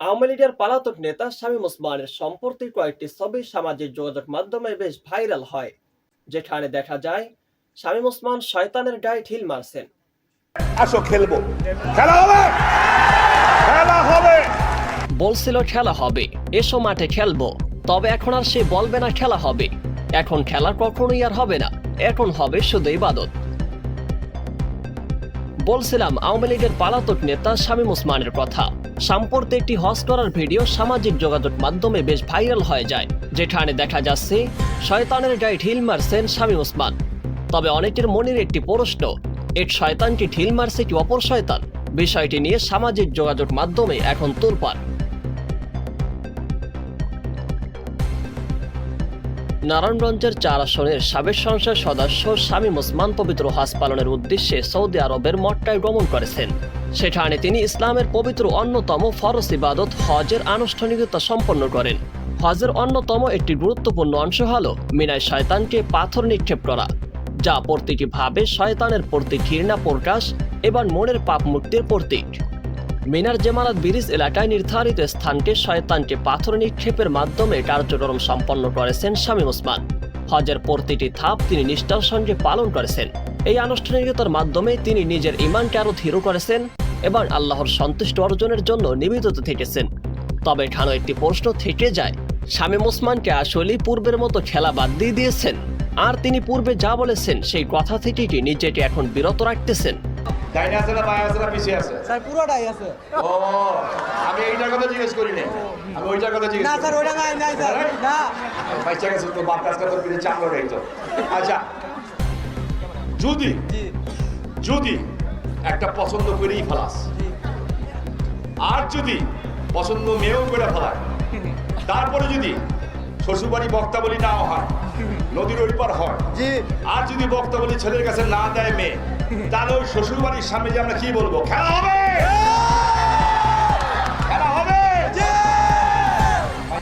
আওয়ামী লীগের পলাতক নেতা শামীম ওসমানের সম্প্রতি কয়েকটি ছবি সামাজিক যোগাযোগ মাধ্যমে বেশ ভাইরাল হয় যেখানে দেখা যায় শামীম ওসমান শয়তানের গায়ে ঢিল মারছেন। আসো খেলব। খেলা হবে! খেলা হবে! বলছিল খেলা হবে এসো মাঠে খেলব তবে এখন আর সে বলবে না খেলা হবে। এখন খেলা কখনোই আর হবে না এখন হবে শুধু ইবাদত। বলছিলাম আওয়ামী লীগের পালাতক নেতা শামীম ওসমানের কথা। সাম্প্রতি একটি হজ করার ভিডিও সামাজিক যোগাযোগ মাধ্যমে বেশ ভাইরাল হয়ে যায়, যেখানে দেখা যাচ্ছে শয়তানের গায়ে ঢিল মারছেন শামীম ওসমান। তবে অনেকের মনের একটি প্রশ্ন, এর শয়তানটি ঢিল মারছে কি অপর শয়তান? বিষয়টি নিয়ে সামাজিক যোগাযোগ মাধ্যমে এখন তোলপাড়। নারায়ণগঞ্জের চার আসনের সাবেক সংসদ সদস্য শামীম ওসমান পবিত্র হাজ পালনের উদ্দেশ্যে সৌদি আরবের মক্কায় গমন করেছেন। সেখানে তিনি ইসলামের পবিত্র অন্যতম ফরজ ইবাদত হজের আনুষ্ঠানিকতা সম্পন্ন করেন। হজের অন্যতম একটি গুরুত্বপূর্ণ অংশ হল মিনায় শয়তানকে পাথর নিক্ষেপ করা, যা প্রতিটি ভাবে শয়তানের প্রতি ঘৃণা প্রকাশ এবং মনের পাপ মুক্তির প্রতীক। মিনার জেমারাত ব্রিজ এলাকায় নির্ধারিত স্থানকে শয়তানকে পাথর নিক্ষেপের মাধ্যমে কার্যক্রম সম্পন্ন করেছেন শামীম ওসমান। হজের প্রতিটি ধাপ তিনি নিষ্ঠার সঙ্গে পালন করেছেন। এই আনুষ্ঠানিকতার মাধ্যমে তিনি নিজের ইমানকে আরও ধীর করেছেন এবং আল্লাহর সন্তুষ্ট অর্জনের জন্য নিবেদিত থেকেছেন। তবে এখানেও একটি প্রশ্ন থেকে যায়, শামীম ওসমানকে আসলে পূর্বের মতো খেলা বাদ দিয়ে দিয়েছেন? আর তিনি পূর্বে যা বলেছেন সেই কথা থেকে কি নিজেকে এখন বিরত রাখতেছেন? ডাইনে আছে না বায়ে আছে না পিছিয়ে আছে? স্যার পুরোটাই আছে। ও আমি এইটার কথা জিজ্ঞেস করি আমি ওইটার কথা জিজ্ঞেস না স্যার ওইটা নাই নাই স্যার। না। পয়সা গেছে তো বাপ কাজ করতে পিছিয়ে চাপলো নেই তো। আচ্ছা যদি যদি একটা পছন্দ করেই ফেলাস আর যদি পছন্দ মেয়েও করে ফেলায় তারপরে যদি শ্বশুরবাড়ি বক্তাবলী নাও হয় নদীর ওই পার হয়। জি। আর যদি বক্তাবলী ছেলের কাছে না দেয় মেয়ে তাহলে ওই শ্বশুরবাড়ির সামনে যে আমরা কি বলব? খেলা হবে! খেলা হবে!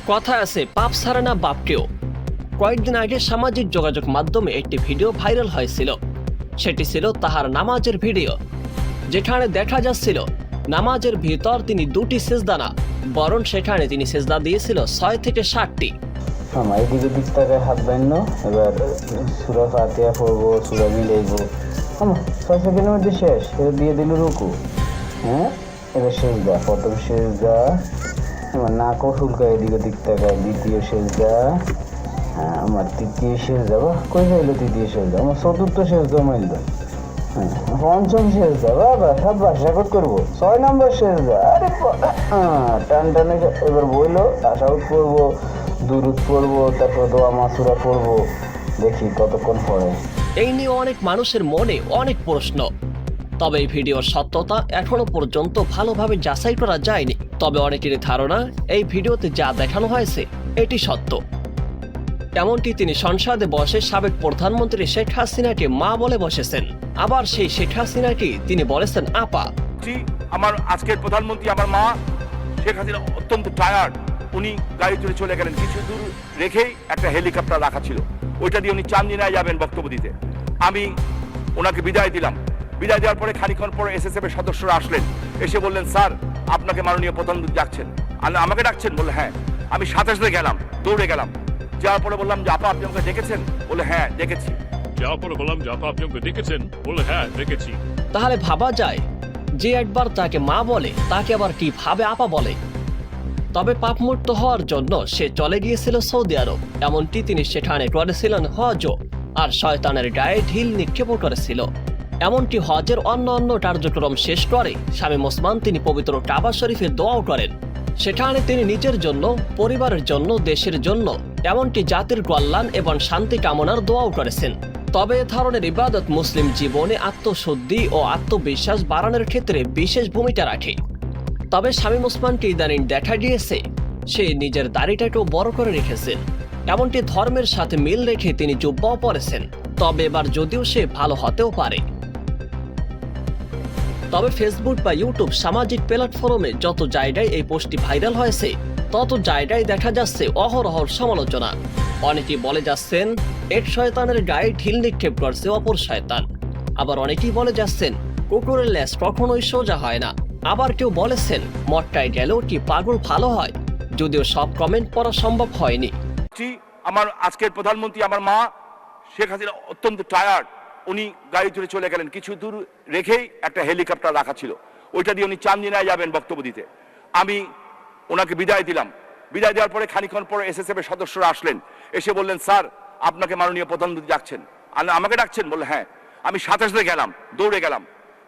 কথা আছে পাপ ছাড়ে না বাপকেও। কয়েকদিন আগে সামাজিক যোগাযোগ মাধ্যমে একটি ভিডিও ভাইরাল হয়েছিল। সেটি ছিল তাহার নামাজের ভিডিও। যেখানে দেখা যাচ্ছিল নামাজের ভিতর তিনি দুটি সেজদা না বরং সেখানে তিনি সেজদা দিয়েছিল ছয় থেকে ষাটটি আমার এদিকে দিক তাকায় হাত বান্য এবার সুরা ফাতিয়া পড়ব সুরা মিলাইব। আমার ছয় সেকেন্ডের মধ্যে শেষ এবার দিয়ে দিল রুকু। হ্যাঁ? এবার সেজদা প্রথম সেজদা আমার নাক শুল্কা এদিকে দিক তাকায় দ্বিতীয় সেজদা হ্যাঁ আমার তৃতীয় সেজদা বাহ কই যাইলো তৃতীয় সেজদা আমার চতুর্থ সেজদা মাইল হ্যাঁ পঞ্চম সেজদা বাবা সব করব। ছয় নম্বর সেজদা আরে হ্যাঁ, টান টানে এবার বইলো আশাউট করব। দুরুদ পড়ব তারপর দোয়া মাসুরা পড়ব দেখি কতক্ষণ পড়ে। এই নিয়ে অনেক মানুষের মনে অনেক প্রশ্ন। তবে এই ভিডিওর সত্যতা এখনও পর্যন্ত ভালোভাবে যাচাই করা যায়নি। তবে অনেকের ধারণা এই ভিডিওতে যা দেখানো হয়েছে এটি সত্য। এমনকি তিনি সংসদে বসে সাবেক প্রধানমন্ত্রী শেখ হাসিনাকে মা বলে বসেছেন। আবার সেই শেখ হাসিনাকে তিনি বলেছেন আপা। আমার আজকের প্রধানমন্ত্রী আমার মা শেখ হাসিনা অত্যন্ত টায়ার্ড উনি গাড়ি চড়ে চলে গেলেন। কিছু দূর রেখেই একটা হেলিকপ্টার রাখা ছিল। ওইটা দিয়ে উনি চান্দিনায় যাবেন বক্তব্য দিতে। আমি ওনাকে বিদায় দিলাম। বিদায় দেওয়ার পরে খানিক্ষণ পরে এসএসএফ এর সদস্যরা আসলেন। এসে বললেন স্যার আপনাকে মাননীয় প্রধানমন্ত্রী ডাকছেন। আমি- আমাকে ডাকছেন? বলে হ্যাঁ। আমি সাথে সাথে গেলাম দৌড়ে গেলাম। যাওয়ার পরে বললাম যে আপা আপনি আমাকে ডেকেছেন? বলে হ্যাঁ ডেকেছি। যাওয়ার পরে বললাম যে আপা আপনি আমাকে ডেকেছেন? বলে হ্যাঁ ডেকেছি। তাহলে ভাবা যায় যে একবার তাকে মা বলে তাকে আবার কি ভাবে আপা বলে? তবে পাপমুক্ত হওয়ার জন্য সে চলে গিয়েছিল সৌদি আরব। এমনটি তিনি সেখানে করেছিলেন হজও, আর শয়তানের গায়ে ঢিল নিক্ষেপও করেছিল। এমনটি হজের অন্য অন্য কার্যক্রম শেষ করে স্বামী ওসমান তিনি পবিত্র কাবা শরীফে দোয়াও করেন। সেখানে তিনি নিজের জন্য, পরিবারের জন্য, দেশের জন্য এমনকি জাতির কল্যাণ এবং শান্তি কামনার দোয়াও করেছেন। তবে এ ধরনের ইবাদত মুসলিম জীবনে আত্মশুদ্ধি ও আত্মবিশ্বাস বাড়ানোর ক্ষেত্রে বিশেষ ভূমিকা রাখে। তবে শামীম ওসমানকে ইদানিং দেখা গিয়েছে। সে নিজের দাড়িটাকেও বড় করে রেখেছেন এমনকি ধর্মের সাথে মিল রেখে তিনি জুব্বাও পরেছেন। তবে এবার যদিও সে ভালো হতেও পারে। তবে ফেসবুক বা ইউটিউব সামাজিক প্ল্যাটফর্মে যত জায়গায় এই পোস্টটি ভাইরাল হয়েছে, তত জায়গায় দেখা যাচ্ছে অহরহর সমালোচনা। অনেকেই বলে যাচ্ছেন এক শয়তানের গায়ে ঢিল নিক্ষেপ করছে অপর শয়তান। আবার অনেকেই বলে যাচ্ছেন, কুকুরের ল্যাস কখনোই সোজা হয় না। আবার কেউ বলেছেন মঠটায় গেলেও কি পাগল ভালো হয়? যদিও সব কমেন্ট পড়া সম্ভব হয়নি। আমার আজকের প্রধানমন্ত্রী আমার মা শেখ হাসিনা অত্যন্ত টায়ার্ড উনি গাড়ি চড়ে চলে গেলেন। কিছু দূর রেখেই একটা হেলিকপ্টার রাখা ছিল। ওইটা দিয়ে উনি চান্দিনায় যাবেন বক্তব্য দিতে। আমি ওনাকে বিদায় দিলাম। বিদায় দেওয়ার পরে খানিক্ষণ পরে এসএসএফ এর সদস্যরা আসলেন। এসে বললেন স্যার আপনাকে মাননীয় প্রধানমন্ত্রী ডাকছেন। আমি, আমাকে ডাকছেন বললে হ্যাঁ। আমি সাথে সাথে গেলাম দৌড়ে গেলাম।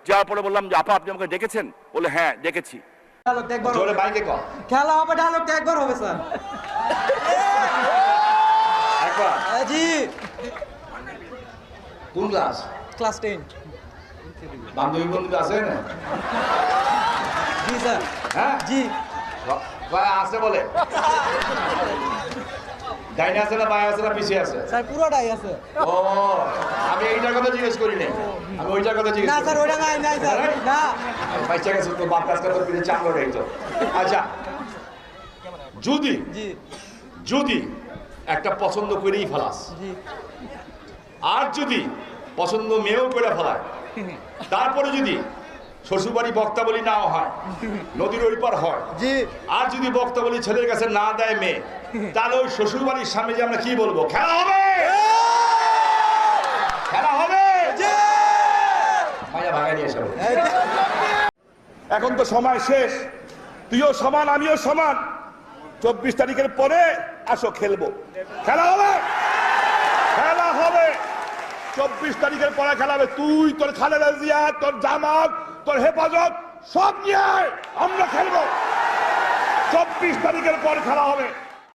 যাওয়ার পরে বললাম যে আপা আপনি আমাকে ডেকেছেন? বলে হ্যাঁ ডেকেছি। কর। খেলা হবে ডায়লগ একবার হবে স্যার। একবার। জি। কোন ক্লাস? Class ten. বান্ধবী বন্ধু আছে না? জি স্যার। হ্যাঁ? জি। আছে বলে। ডাইনে আছে না বায়ে আছে না পিছিয়ে আছে? স্যার পুরোটাই আছে। ও আমি এইটার কথা জিজ্ঞেস করি নাই। আমি ওইটার কথা জিজ্ঞেস না স্যার ওইটা নাই নাই স্যার। না। বাচ্চা গেছে তো বাপ কাজ করতে রেখে তো। আচ্ছা যদি যদি একটা পছন্দ করেই ফেলাস। আর যদি পছন্দ মেয়েও করে ফেলায়। তারপরে যদি শ্বশুরবাড়ি বক্তাবলী নাও হয় নদীর ওই পার হয়। জি। আর যদি বক্তাবলী ছেলের কাছে না দেয় মেয়ে তাহলে ওই শ্বশুরবাড়ির সামনে যে আমরা কি বলব? খেলা হবে! খেলা হবে! এখন তো সময় শেষ। তুইও সমান আমিও সমান। চব্বিশ তারিখের পরে আসো খেলব। খেলা হবে! খেলা হবে! চব্বিশ তারিখের পরে খেলা হবে। তুই তোর খালেদা জিয়া তোর জামাত তোর হেফাজত সব নিয়ে আমরা খেলব। চব্বিশ তারিখের পর খেলা হবে।